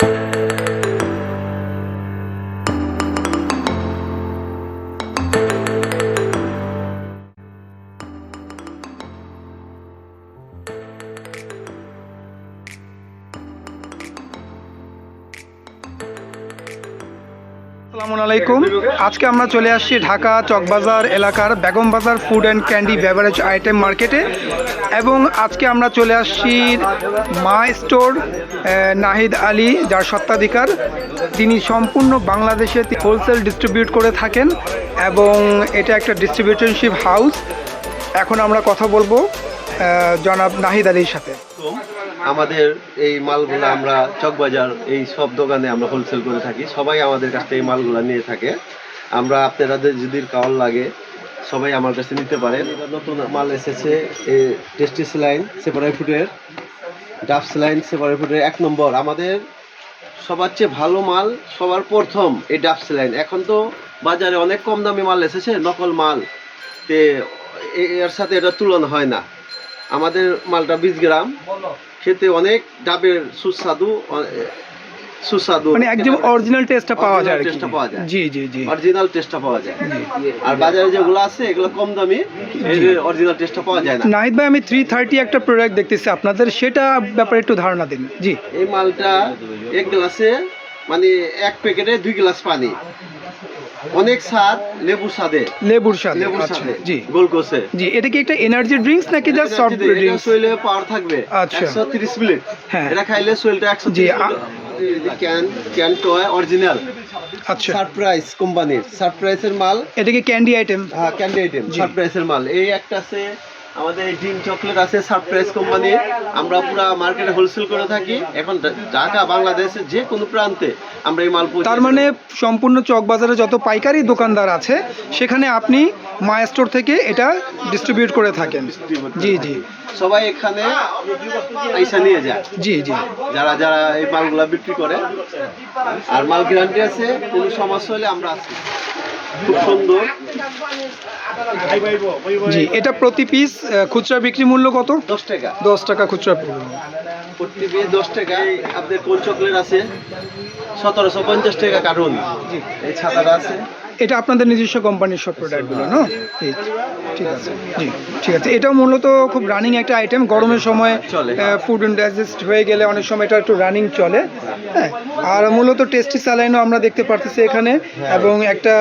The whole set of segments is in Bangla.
Thank you. আসসালামু আলাইকুম। আজকে আমরা চলে আসছি ঢাকা চকবাজার এলাকার Begum Bazar food and candy beverage item মার্কেটে এবং আজকে আমরা চলে আসছি মা স্টোর নাহিদ আলী, যার সত্ত্বাধিকার তিনি সম্পূর্ণ বাংলাদেশে হোলসেল ডিস্ট্রিবিউট করে থাকেন এবং এটা একটা ডিস্ট্রিবিউশনশিপ হাউস এখন আমরা কথা বলব জনাব নাহিদ আলীর সাথে। আমাদের এই মালগুলো আমরা চকবাজার, এই সব দোকানে আমরা হোলসেল করে থাকি। সবাই আমাদের কাছ থেকে এই মালগুলো নিয়ে থাকে। আমরা আপনাদের যদি কাওয়ার লাগে, সবাই আমার কাছে নিতে পারেন। নতুন মাল এসেছে টেস্টি স্লাইন সেপারেট ফুডের ডাফ স্লাইন সেপারেট ফুডের এক নম্বর। আমাদের সবার চেয়ে ভালো মাল, সবার প্রথম এই ডাফ স্লাইন এখন তো বাজারে অনেক কম দামি মাল এসেছে, নকল মাল। তে এর সাথে এটা তুলনা হয় না। আমাদের মালটা বিশ গ্রাম। খেতে অনেক ডাবের সুস্বাদু সুস্বাদু। মানে একদম অরিজিনাল টেস্টটা পাওয়া যায় টেস্টটা পাওয়া যায়। জি জি জি। অরিজিনাল টেস্টটা পাওয়া যায়। আর বাজারে যেগুলো আছে এগুলো কম দামি অরিজিনাল টেস্টটা পাওয়া যায় না। নাহিদ ভাই আমি থ্রি থার্টি একটা প্রোডাক্ট দেখতেছি। আপনাদের সেটা ব্যাপারে একটু ধারণা দিন। জি। এই মালটা এক গ্লাসে মানে এক প্যাকেটে দুই গ্লাস পানি। অনেক স্বাদ লেবুর স্বাদে। লেবুর স্বাদে লেবুর আচ্ছা স্বাদে। জি। জি এটা কি একটা এনার্জি ড্রিঙ্কস নাকি জাস্ট সফট ড্রিঙ্কস শরীরে পাওয়ার থাকবে। আচ্ছা। একশো তিরিশ মিনিট। হ্যাঁ। এটা খাইলে শরীরটা 130 জি, ক্যান ক্যান টয় অরিজিনাল আচ্ছা। সারপ্রাইজ কোম্পানির সারপ্রাইজের মাল। এটা কি ক্যান্ডি আইটেম হ্যাঁ ক্যান্ডি আইটেম। সারপ্রাইজের মাল। এই একটা আছে আমাদের ড্রিম চকলেট আছে সারপ্রাইজ কোম্পানি আমরা পুরো মার্কেটে হোলসেল করে থাকি। এখন ঢাকা বাংলাদেশের যে কোনো প্রান্তে আমরা এই মাল পৌঁছে তার মানে সম্পূর্ণ চকবাজারে যত পাইকারি দোকানদার আছে সেখানে আপনি মায়া স্টোর থেকে এটা ডিস্ট্রিবিউট করে থাকেন। জি জি। সবাই এখানে পয়সা নিয়ে যায়। জি জি। যারা যারা এই মালগুলা বিক্রি করে। আর মাল গ্যারান্টি আছে কোনো সমস্যা হলে আমরা আছি খুব সুন্দর। জি এটা প্রতি পিস খুচরা বিক্রি মূল্য কত? দশ টাকা। দশ টাকা খুচরা প্রতি পিস দশ টাকা। আপনার কোন চকলেট আছে? সতেরোশো পঞ্চাশ টাকা কার্টুন এই ছাতাটা আছে। এটা আপনাদের নিজস্ব কোম্পানির সব প্রোডাক্টগুলো না ঠিক আছে। জি ঠিক আছে। এটাও মূলত খুব রানিং একটা আইটেম গরমের সময়। ফুড ডাইজেস্ট হয়ে গেলে অনেক সময় এটা একটু রানিং চলে হ্যাঁ? আর মূলত টেস্টি স্যালাইনও আমরা দেখতে পারতেছি এখানে এবং একটা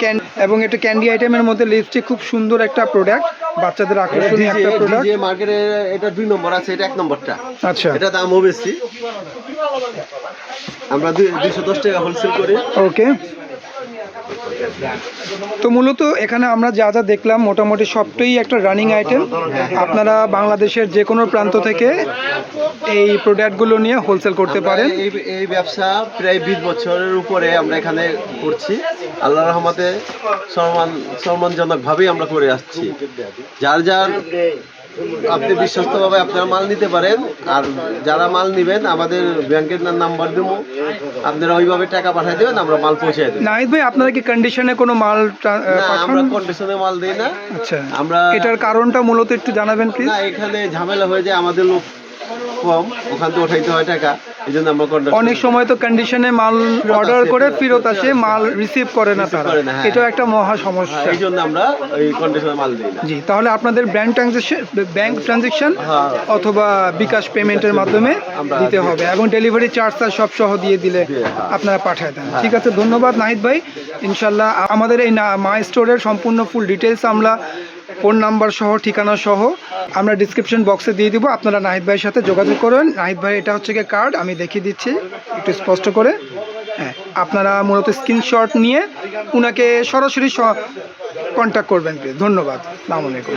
ক্যান এবং একটা ক্যান্ডি আইটেমের মধ্যে লিপস্টিক খুব সুন্দর একটা প্রোডাক্ট বাচ্চাদের আকর্ষণীয় একটা প্রোডাক্ট মার্কেটে এটা দুই নম্বর আছে এটা এক নম্বরটা। আচ্ছা। এটা দামও বেশি আমরা দুইশো দশ টাকা হোলসেল করি। ওকে তো মূলত এখানে আমরা যা যা দেখলাম মোটামুটি সবটাই একটা রানিং আইটেম আপনারা বাংলাদেশের যে কোনো প্রান্ত থেকে এই প্রোডাক্টগুলো নিয়ে হোলসেল করতে পারেন। এই এই ব্যবসা প্রায় বিশ বছরের উপরে আমরা এখানে করছি। আল্লাহ রহমতে সম্মান সম্মানজনক ভাবেই আমরা করে আসছি। যার যার আপনি বিশ্বস্তভাবে আপনারা মাল নিতে পারেন আর যারা মাল নেবেন আমাদের ব্যাংকের নাম্বার দেবো। আপনারা ওইভাবে টাকা পাঠিয়ে দেবেন আমরা মাল পৌঁছে দেবো। নাহিদ ভাই আপনারা কি কন্ডিশনে কোনো মাল আমরা কন্ডিশনে মাল দেই না। আচ্ছা আমরা এটার কারণটা মূলত একটু জানাবেন প্লিজ না এখানে ঝামেলা হয়ে যায় আমাদের লোক কম ওখান থেকে উঠাইতে হয় টাকা। এই অনেক সময় তো কন্ডিশনে মাল অর্ডার করে ফেরত আসে, আসে মাল রিসিভ করে না তারা। হ্যাঁ। এটাও একটা মহা হ্যাঁ, সমস্যা। এই জন্য আমরা ওই কন্ডিশনে মাল দিই জি তাহলে আপনাদের ব্যাংক ট্রানজেকশন ব্যাংক ট্রানজেকশন হ্যাঁ। অথবা বিকাশ পেমেন্টের মাধ্যমে দিতে হবে। এবং ডেলিভারি চার্জ তার সব সহ দিয়ে দিলে হ্যাঁ। আপনারা পাঠিয়ে দেন। ঠিক আছে ধন্যবাদ নাহিদ ভাই। ইনশাল্লাহ আমাদের এই মাই স্টোরের সম্পূর্ণ ফুল ডিটেলস আমরা ফোন নাম্বার সহ, ঠিকানা সহ, আমরা ডিসক্রিপশন বক্সে দিয়ে দিব। আপনারা নাহিদ ভাইয়ের সাথে যোগাযোগ করবেন নাহিদ ভাই, এটা হচ্ছে গিয়ে কার্ড আমি দেখিয়ে দিচ্ছি, একটু স্পষ্ট করে। হ্যাঁ আপনারা মূলত স্ক্রিনশট নিয়ে উনাকে সরাসরি কন্ট্যাক্ট করবেন ধন্যবাদ। আসসালামু আলাইকুম।